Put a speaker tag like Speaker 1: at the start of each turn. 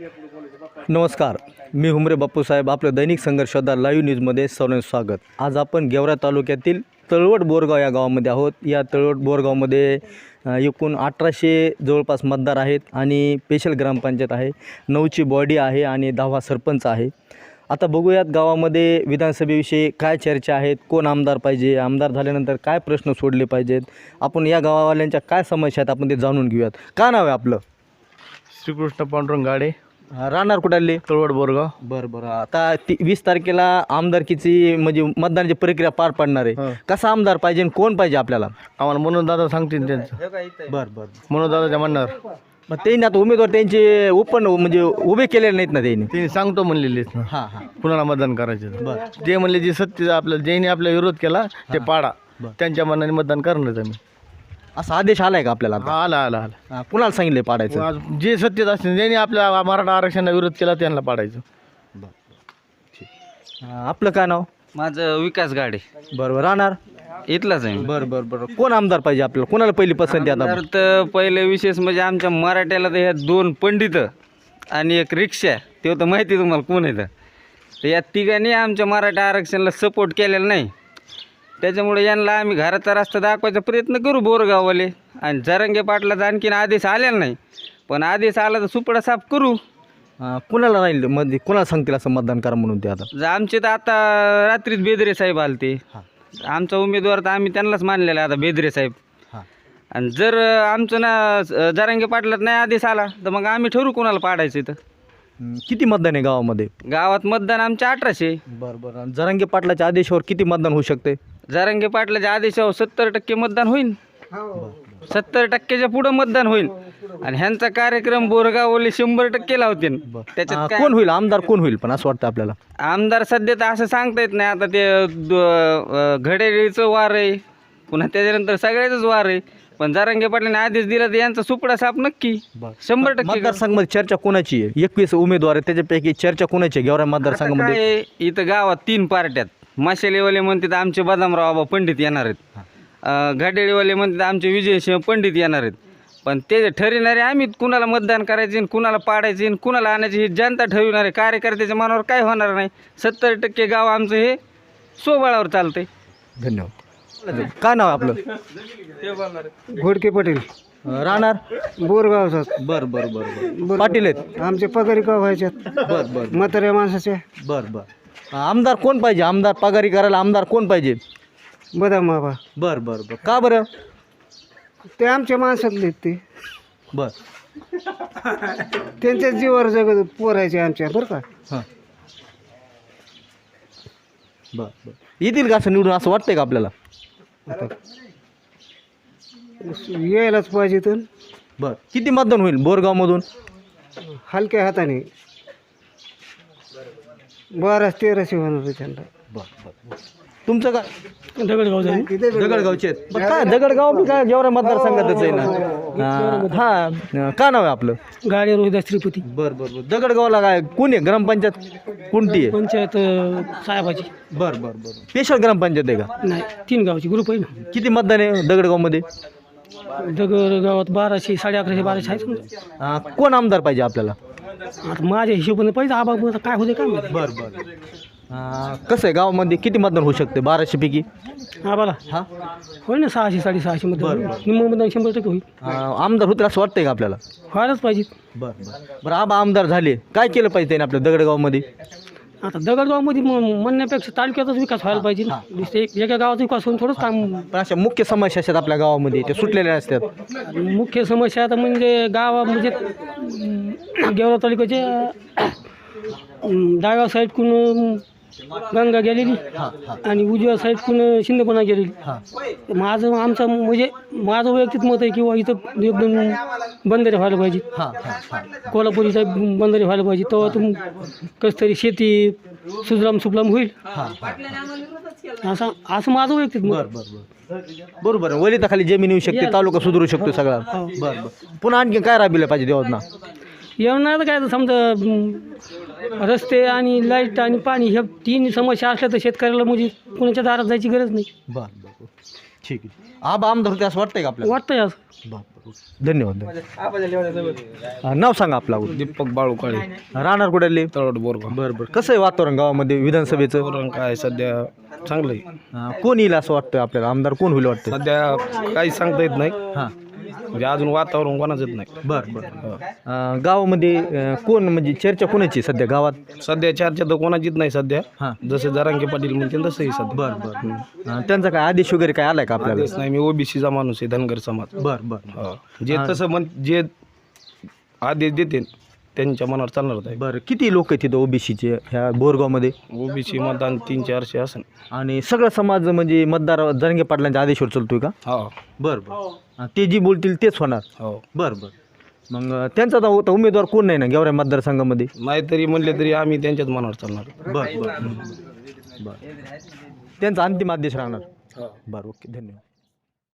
Speaker 1: नमस्कार मी हुमरे बाप्पूसाहेब आपलं दैनिक संघर्षदा लाईव्ह न्यूजमध्ये सर्वांचे स्वागत. आज आपण गेवरा तालुक्यातील तळवट बोरगाव या गावामध्ये आहोत. या तळवट बोरगावमध्ये एकूण अठराशे जवळपास मतदार आहेत आणि स्पेशल ग्रामपंचायत आहे. नऊची बॉडी आहे आणि दहावा सरपंच आहे. आता बघूयात गावामध्ये विधानसभेविषयी काय चर्चा आहेत कोण आमदार पाहिजे आमदार झाल्यानंतर काय प्रश्न सोडले पाहिजेत आपण या गावावाल्यांच्या काय समस्या आहेत आपण ते जाणून घेऊयात. का नाव आहे आपलं?
Speaker 2: श्रीकृष्ण पांडुरंग गाडे
Speaker 1: राहणार कुठाले
Speaker 2: तळवड बोरगाव?
Speaker 1: बरं बरं. आता ती वीस तारखेला आमदारकीची म्हणजे मतदानाची प्रक्रिया पार पडणार आहे. कसा आमदार पाहिजे आणि कोण पाहिजे आपल्याला?
Speaker 2: आम्हाला म्हणून दादा सांगतील त्यांचं.
Speaker 1: बरं बरं.
Speaker 2: म्हणून दादाच्या म्हणणार
Speaker 1: मग त्यांनी आता उमेदवार त्यांचे ओपन म्हणजे उभे केलेले नाहीत ना त्यांनी?
Speaker 2: त्यांनी सांगतो म्हणलेले
Speaker 1: हां हां.
Speaker 2: कुणाला मतदान करायचं
Speaker 1: बरं.
Speaker 2: जे म्हणले जे सत्य आपल्या ज्यांनी आपला विरोध केला ते पाडा. त्यांच्या मनाने मतदान करणार आम्ही.
Speaker 1: असा आदेश आलाय का आपल्याला आता?
Speaker 2: हा, आला आला आला.
Speaker 1: हां, कुणाला सांगितले पाडायचं?
Speaker 2: आज जे सत्यत असतील ज्यांनी आपल्या मराठा आरक्षणाला विरोध केला त्यांना पाडायचं.
Speaker 1: हां, आपलं काय नाव?
Speaker 3: माझं विकास गाडे.
Speaker 1: बरं बरं राहणार?
Speaker 3: इथलाच आहे मी.
Speaker 1: बरं बरं बरं. कोण आमदार पाहिजे आपल्याला? कोणाला पहिली पसंती आता?
Speaker 3: तर तर पहिले विशेष म्हणजे आमच्या मराठ्याला तर ह्या दोन पंडित आणि एक रिक्षा ते तर माहिती आहे तुम्हाला कोण येतं तर. या तिघांनी आमच्या मराठा आरक्षणाला सपोर्ट केलेला नाही. त्याच्यामुळे यांना आम्ही घराचा रस्ता दाखवायचा प्रयत्न करू बोरगाववाले. आणि जरंगे पाटलाचा आणखीन आदेश आलेला नाही. पण आदेश आला तर सुपडा साफ करू.
Speaker 1: कुणाला राहील मध्ये कुणाला सांगतील असं मतदान करा म्हणून ते आता?
Speaker 3: ज- आमचे तर आता रात्रीच बेदरे साहेब आलते.
Speaker 1: हां.
Speaker 3: आमचा उमेदवार तर आम्ही त्यांनाच मानलेला आहे आता बेदरे साहेब.
Speaker 1: हां.
Speaker 3: आणि जर अ, आमचं ना अ, जरांगे पाटलात नाही आदेश आला तर मग आम्ही ठरवू कोणाला पाडायचं इथं?
Speaker 1: किती मतदान आहे गावामध्ये?
Speaker 3: गावात मतदान आमचे अठराशे.
Speaker 1: बरं बरं. जरांगे पाटलाच्या आदेशावर किती मतदान होऊ शकते?
Speaker 3: जरांगे पाटलाच्या आदेशावर सत्तर टक्के मतदान होईल सत्तर टक्क्याच्या पुढं मतदान होईल. आणि ह्यांचा कार्यक्रम बोरगावले शंभर टक्के लावतील. त्याच्यात काय?
Speaker 1: कोण होईल? आमदार कोण होईल पण असं वाटतं आपल्याला?
Speaker 3: आमदार सध्या तर असं सांगता येत नाही. आता ते द- घड्याळीचं वार आहे. पुन्हा त्याच्यानंतर सगळ्याचंच वार आहे. पण जरांगे पाटलाने आदेश दिला तर यांचा सुपडा साप नक्की. शंभर टक्के
Speaker 1: मतदारसंघामध्ये चर्चा कोणाची आहे? एकवीस उमेदवार आहेत. त्याच्यापैकी चर्चा कोणाची आहे? गेवरा
Speaker 3: आता
Speaker 1: मतदारसंघामध्ये
Speaker 3: काय आहे, इथं गावात तीन पार्ट्यात माशेलेवाले म्हणतात आमचे बदामराव बाबा पंडित येणार आहेत. अं, घाटेडीवाले म्हणतात आमचे विजयसिंह पंडित येणार आहेत. पण ते ठरविणारे आम्ही कुणाला मतदान करायचे आणि कुणाला पाडायचे आणि कुणाला आणायचे ही जनता ठरविणार आहे कार्यकर्त्याच्या मनावर काय होणार नाही. सत्तर टक्के गाव आमचं हे सोबळावर चालतंय.
Speaker 1: धन्यवाद. काय नाव आपलं?
Speaker 4: घोडके पाटील.
Speaker 1: राहणार?
Speaker 4: बोरगावचा
Speaker 1: बर बर बर बर. पाटील आहेत?
Speaker 4: आमचे पगारी का व्हायच्यात
Speaker 1: बर बर.
Speaker 4: म्हाताऱ्या माणसाचे.
Speaker 1: बर बर. आमदार कोण पाहिजे? आमदार पगारी करायला आमदार कोण पाहिजे?
Speaker 4: बदाम बाबा
Speaker 1: बर बर बर. का बरं?
Speaker 4: ते आमच्या माणसातले आहेत ते.
Speaker 1: बर.
Speaker 4: त्यांच्या जीवावर जगत पोरायचे आमच्या बरं का?
Speaker 1: हां. बर बर. येतील का असं निवडून? असं वाटतंय का आपल्याला?
Speaker 4: यायलाच पाहिजे तर.
Speaker 1: बर. किती मतदान होईल? बोरगावमधून?
Speaker 4: हलक्या हाताने. बाराशे तेराशे होणार आहे त्यांना.
Speaker 1: बर बर. तुमचं काय
Speaker 4: दगडगाव
Speaker 1: दगडगावचे. आहेत. बरं काय दगडगाव बी काय गेवरा मतदारसंघातच आहे ना? हां का नाव आहे आपलं?
Speaker 4: गाडी रोहिदास श्रीपती
Speaker 1: बर बर बर. दगडगावला काय कोण आहे? ग्रामपंचायत कोणती आहे?
Speaker 4: पंचायत साहेबाची.
Speaker 1: बर बर बर. स्पेशल ग्रामपंचायत आहे का?
Speaker 4: नाही तीन गावची ग्रुप आहे ना.
Speaker 1: किती मतदान आहे दगडगावमध्ये?
Speaker 4: दगड गावात बाराशे साडे अकराशे बाराशे आहे समजा.
Speaker 1: हां, कोण आमदार पाहिजे आपल्याला?
Speaker 4: आता माझ्या हिशोबाने पाहिजे आबा मग आता काय होते काय माहिती
Speaker 1: बर बर. कसं आहे गावामध्ये किती मतदान होऊ शकते बाराशे पैकी?
Speaker 4: आबाला
Speaker 1: हां?
Speaker 4: होईल ना सहाशे साडेसहाशे मध्ये निम्म मतदान शंभर टक्के होईल.
Speaker 1: आमदार होतील असं वाटतंय का आपल्याला?
Speaker 4: व्हायलाच पाहिजे.
Speaker 1: बरं बरं. बरं आबा आमदार झाले. काय केलं पाहिजे त्याने आपल्या दगडगावमध्ये?
Speaker 4: आता दगडगावमध्ये म- म्हणण्यापेक्षा तालुक्याचाच विकास व्हायला पाहिजे ना. नुसतं एक एका गावाचा विकास होऊन थोडंच काम
Speaker 1: पण अशा मुख्य समस्या असतात आपल्या गावामध्ये ते सुटलेल्या असतात.
Speaker 4: मुख्य समस्या आता म्हणजे गावा म्हणजे अं, गेवरा तालुक्याचे अं, डाव्या साईडकडून गंगा गेलेली. आणि उजव्या साईडकडून शिंदेपणा गेलेली. माझं आमचं म्हणजे माझं वैयक्तिक मत आहे किंवा इथं एक दोन बंदरे व्हायला पाहिजे
Speaker 1: हां हां हां.
Speaker 4: कोल्हापुरीचा बंदरे व्हायला पाहिजे तेव्हा तुम कसं तरी शेती सुजलाम सुफलाम होईल. असं असं माझं वैयक्तिक मत.
Speaker 1: बरं बरं बरं. बरोबर वलिताखाली जमीन येऊ शकते तालुका सुधारू शकतो सगळा. बरं बरं. पुन्हा आणखी काय राबविलं पाहिजे देवांना
Speaker 4: येणार काय तर समजा रस्ते आणि लाइट आणि पाणी ह्या तीन समस्या असल्या तर शेतकऱ्याला म्हणजे कुणाच्या दारात जायची गरज नाही.
Speaker 1: बरं बरं ठीक आहे. आबा आमदार होते असं वाटतंय का आपल्याला?
Speaker 4: वाटतंय असं.
Speaker 1: बरं बरं. धन्यवाद अं, नाव सांगा आपला अगोदर.
Speaker 5: दीपक बाळू काळे
Speaker 1: राहणार कुठले?
Speaker 5: तळवट बोरगाव.
Speaker 1: बरं बरं. कसं आहे वातावरण गावामध्ये विधानसभेचं?
Speaker 5: धोरण काय सध्या चांगलं आहे.
Speaker 1: अं, कोण येईल असं वाटतं आपल्याला? आमदार कोण होईल वाटतं
Speaker 5: सध्या काही सांगता येत नाही.
Speaker 1: हां.
Speaker 5: म्हणजे अजून वातावरण कोणाच येत नाही.
Speaker 1: बरं बरं. अं, गावामध्ये अं, कोण म्हणजे चर्चा कोणाची सध्या गावात?
Speaker 5: सध्या चर्चा तर कोणाचीच नाही सध्या.
Speaker 1: हां.
Speaker 5: जसे जरांगे पाटील म्हणते तसंही सध्या.
Speaker 1: बरं बरं. अं, त्यांचा काय आदेश वगैरे काय आलाय का आपल्याला?
Speaker 5: तेच नाही मी ओबीसीचा माणूस आहे धनगर समाज.
Speaker 1: बरं बरं.
Speaker 5: हो. जे तसं म्हण जे आदेश देते त्यांच्या मनावर चालणार आहे
Speaker 1: बरं किती लोक आहेत तिथं ओबीसीचे ह्या बोरगावमध्ये?
Speaker 5: ओबीसी मतदान तीन चारशे असेल
Speaker 1: आणि सगळा समाज म्हणजे मतदार जरंगे पाटलांच्या आदेशावर चालतोय का?
Speaker 5: हो.
Speaker 1: बरं बरं. ते जी बोलतील तेच होणार.
Speaker 5: हो.
Speaker 1: बरं बरं. मग त्यांचा आता होता उमेदवार कोण नाही ना गेवऱ्या मतदारसंघामध्ये?
Speaker 5: नाहीतरी म्हणले तरी आम्ही त्यांच्याच मनावर चालणार.
Speaker 1: बरं बरं. बरं. त्यांचा अंतिम आदेश राहणार.
Speaker 5: हो.
Speaker 1: बरं ओके. धन्यवाद.